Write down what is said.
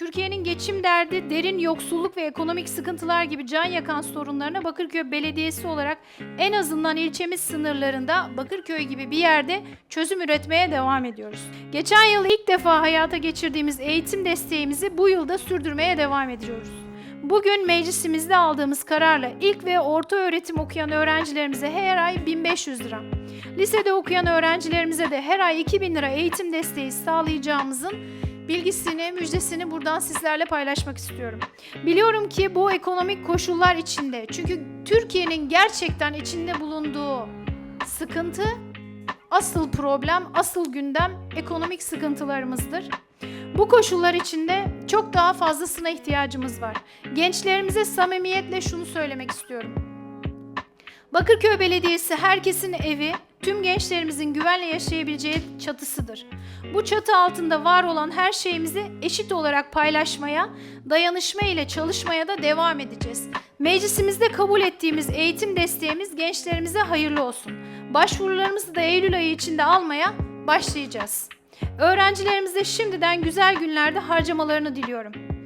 Türkiye'nin geçim derdi, derin yoksulluk ve ekonomik sıkıntılar gibi can yakan sorunlarına Bakırköy Belediyesi olarak en azından ilçemiz sınırlarında Bakırköy gibi bir yerde çözüm üretmeye devam ediyoruz. Geçen yıl ilk defa hayata geçirdiğimiz eğitim desteğimizi bu yılda sürdürmeye devam ediyoruz. Bugün meclisimizde aldığımız kararla ilk ve orta öğretim okuyan öğrencilerimize her ay 1500 lira, lisede okuyan öğrencilerimize de her ay 2000 lira eğitim desteği sağlayacağımızın bilgisini, müjdesini buradan sizlerle paylaşmak istiyorum. Biliyorum ki bu ekonomik koşullar içinde, çünkü Türkiye'nin gerçekten içinde bulunduğu sıkıntı, asıl problem, asıl gündem ekonomik sıkıntılarımızdır. Bu koşullar içinde çok daha fazlasına ihtiyacımız var. Gençlerimize samimiyetle şunu söylemek istiyorum. Bakırköy Belediyesi herkesin evi, tüm gençlerimizin güvenle yaşayabileceği çatısıdır. Bu çatı altında var olan her şeyimizi eşit olarak paylaşmaya, dayanışma ile çalışmaya da devam edeceğiz. Meclisimizde kabul ettiğimiz eğitim desteğimiz gençlerimize hayırlı olsun. Başvurularımızı da Eylül ayı içinde almaya başlayacağız. Öğrencilerimize şimdiden güzel günlerde harcamalarını diliyorum.